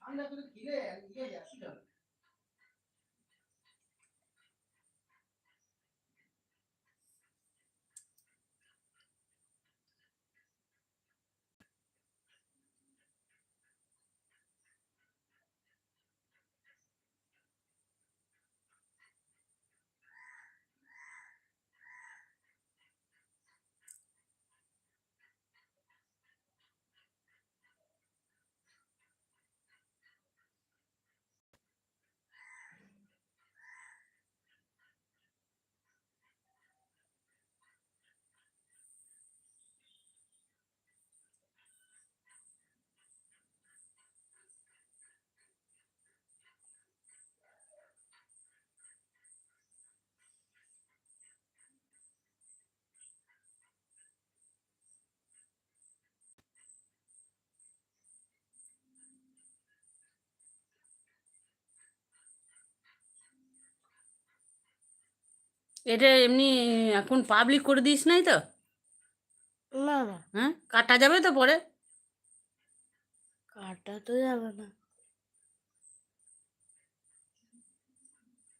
ঠান্ডা করে খিলে ইয়ে যাচ্ছি যাবে এটা এমনি এখন পাবলিক করে দিস নাই তো? না না। হ্যাঁ? কাটা যাবে তো পরে? কাটা তো যাবে না।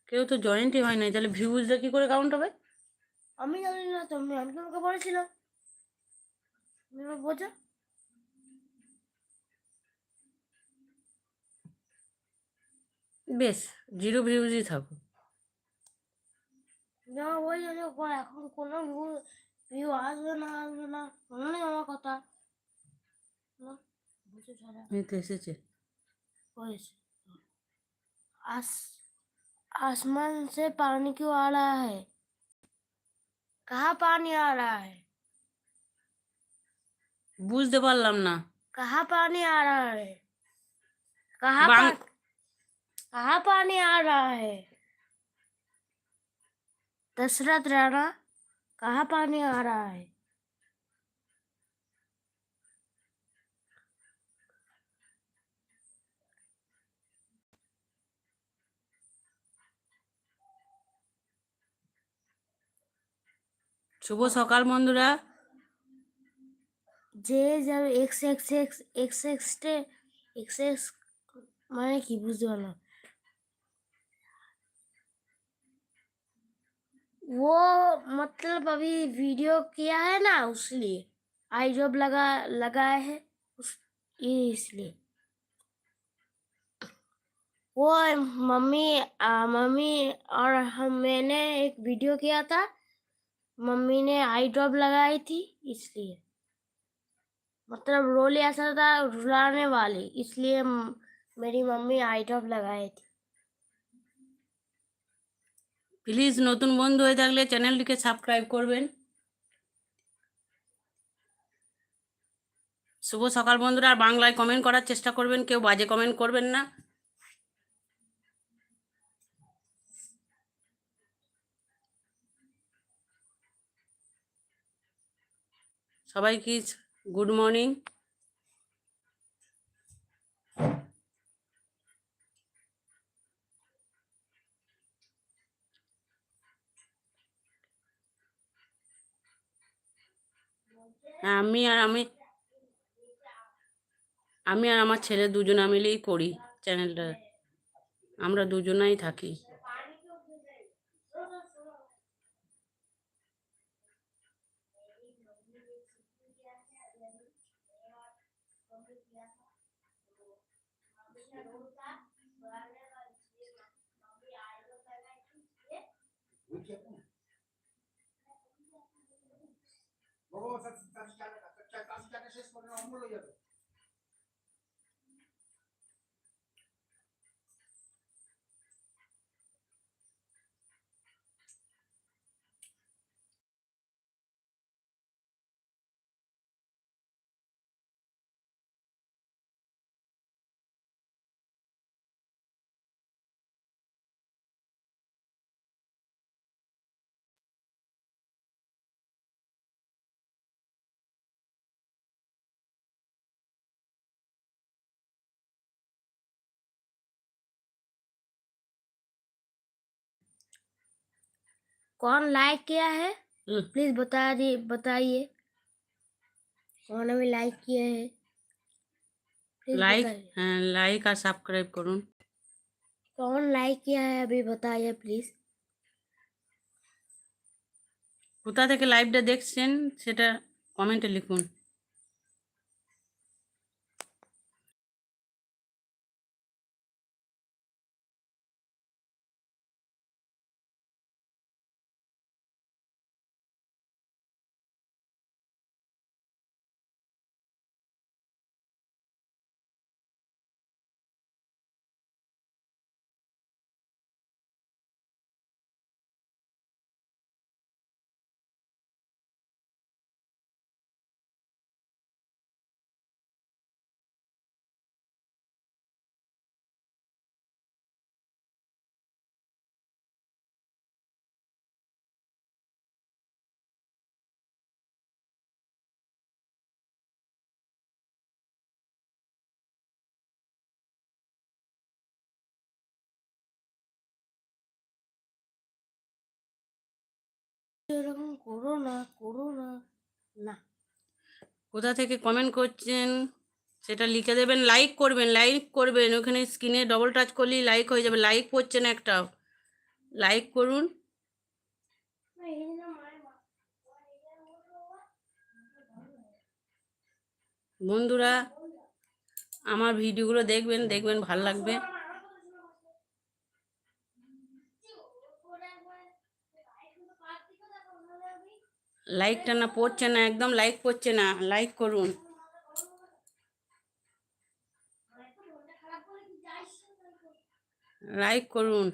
কেউ তো জয়েন্টই হয় নাই তাহলে ভিউজটা কি করে কাউন্ট হবে? আমি জানি না তুমি আমি তোমাকে বলেছিলাম। বোঝো। বেশ জিরো ভিউজই থাকো না ওই জন্য কো- এখন কোনো ভিউ আসবে না আসবে না শোনো নি আমার কথা না বুঝে ছাড়া এই তো এসেছে হয়েছে आस आसमान से पानी क्यों आ रहा है कहाँ पानी आ रहा है বুঝতে পারলাম না कहाँ पानी आ रहा है कहाँ बांग- पा, कहाँ पानी आ रहा है दशरथ राणा कहाँ पानी आ रहा है? শুভ সকাল বন্ধুরা যে যাবে এক্স এক্স এক্স এক্স এক্সটে এক্স এক্স মানে কি বুঝতে পারলাম वो मतलब अभी वीडियो किया है ना उसलिए आई जॉब लगा लगाए है उस इसलिए। वो मम्मी आ, मम्मी और हम मैंने एक वीडियो किया था मम्मी ने आई ड्रॉप लगाई थी इसलिए। मतलब रोल ऐसा था रुलाने वाली इसलिए मेरी मम्मी आई ड्रॉप लगाई थी। প্লিজ নতুন বন্ধু হয়ে থাকলে চ্যানেলটিকে সাবস্ক্রাইব করবেন। শুভ সকাল বন্ধুরা, আর বাংলায় কমেন্ট করার চেষ্টা করবেন, কেউ বাজে কমেন্ট করবেন না। সবাই কি গুড মর্নিং আমি আর আমি আমি আর আমার ছেলে দুজনা মিলেই করি চ্যানেলটা। আমরা দুজনাই থাকি। বুঝছি এখন শেষ করে অমূল্য হয়ে যাবে कौन लाइक किया है হুম। प्लीज बता दी बताइए कौन अभी लाइक किए हैं प्लीज লাইক बताइए হ্যাঁ লাইক আর সাবস্ক্রাইব করুন कौन लाइक किया है अभी बताइए प्लीज কোথা থেকে লাইভটা দেখছেন সেটা কমেন্টে লিখুন এরকম করো না করো না। না। কোথা থেকে কমেন্ট করছেন? সেটা লিখে দেবেন লাইক করবেন লাইক করবেন। ওখানে স্ক্রিনে ডবল টাচ করলেই লাইক হয়ে যাবে। লাইক করছে না লাইক করুন। বন্ধুরা, আমার ভিডিওগুলো দেখবেন দেখবেন ভালো লাগবে। লাইকটা না পড়ছে না একদম লাইক পড়ছে না। লাইক করুন। লাইক করুন।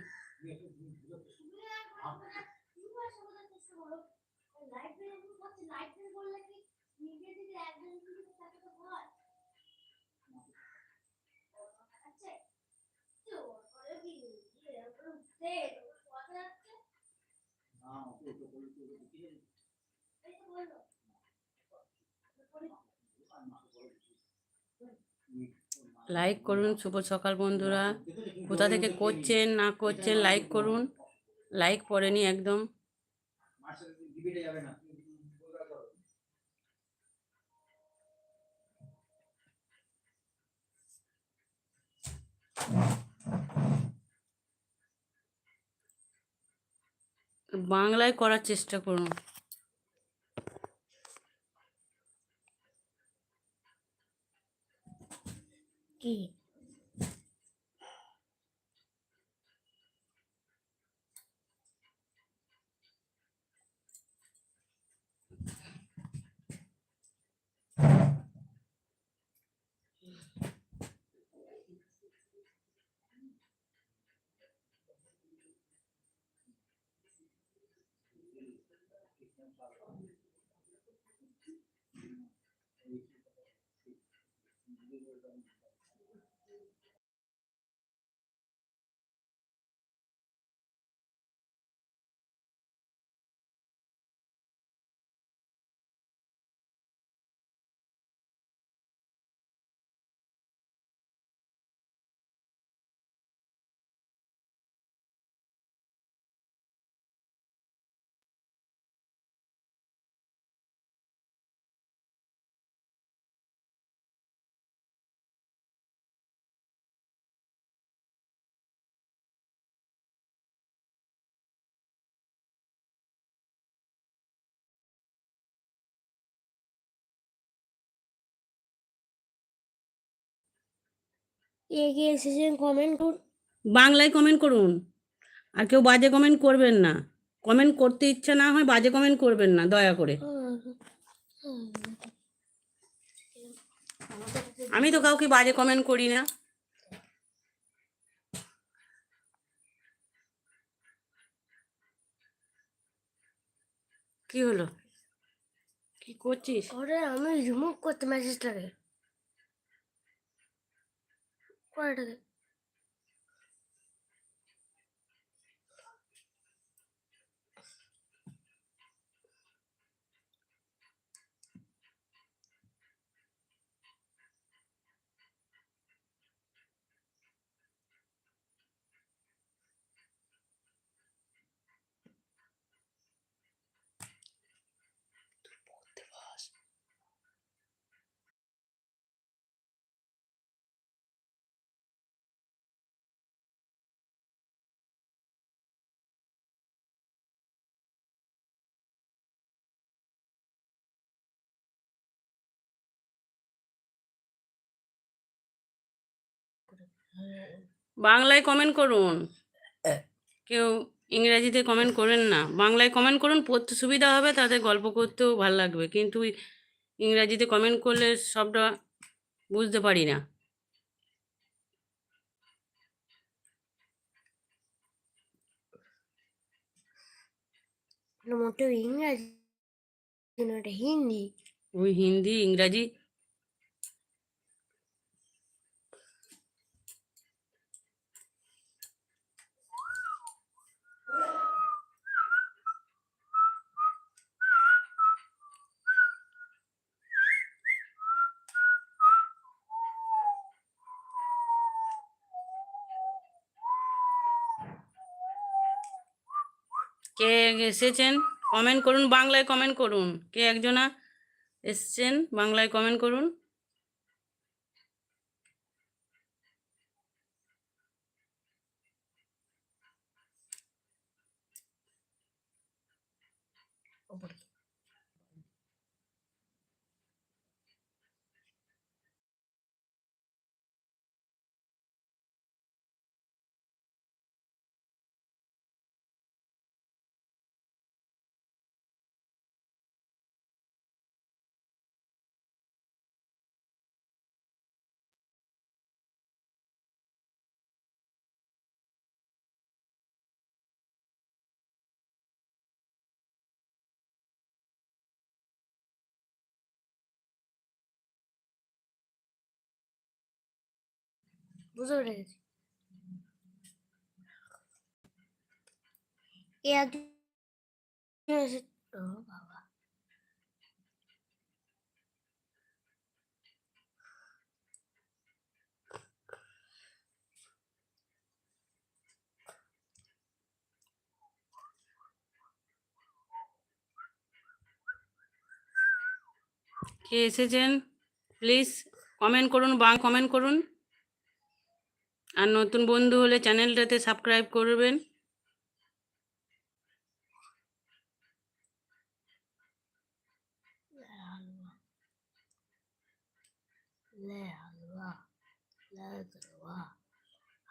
লাইক করুন, শুভ সকাল বন্ধুরা। কোথা থেকে করছেন, না করছেন লাইক করুন। লাইক পড়েনি একদম। বাংলায় করার চেষ্টা করুন। কি এগিয়ে এসেছেন কমেন্ট করুন। বাংলায় কমেন্ট করুন। আর কেউ বাজে কমেন্ট করবেন না। কমেন্ট করতে ইচ্ছা না হয় বাজে কমেন্ট করবেন না দয়া করে। আমি তো কাউকে বাজে কমেন্ট করি না। কি হলো? কি করছিস? ওরে আমি রিমুভ করতে মেসেজটাকে 味儿的 বাংলায় কমেন্ট করুন। কেউ ইংরাজিতে কমেন্ট করেন না। বাংলায় কমেন্ট করুন পড়তে সুবিধা হবে তাতে গল্প করতেও ভালো লাগবে। কিন্তু ইংরাজিতে কমেন্ট করলে সবটা বুঝতে পারি না। মোটেও ইংরাজি হিন্দি। ওই হিন্দি ইংরাজি কে এসেছেন? কমেন্ট করুন বাংলায় কমেন্ট করুন। কে একজনা এসছেন? বাংলায় কমেন্ট করুন। বুঝতে পেরে গেছি। এ ও বাবা। কে এসেছেন? প্লিজ কমেন্ট করুন বা কমেন্ট করুন। আর নতুন বন্ধু হলে চ্যানেলটাতে সাবস্ক্রাইব করবেন। লে লে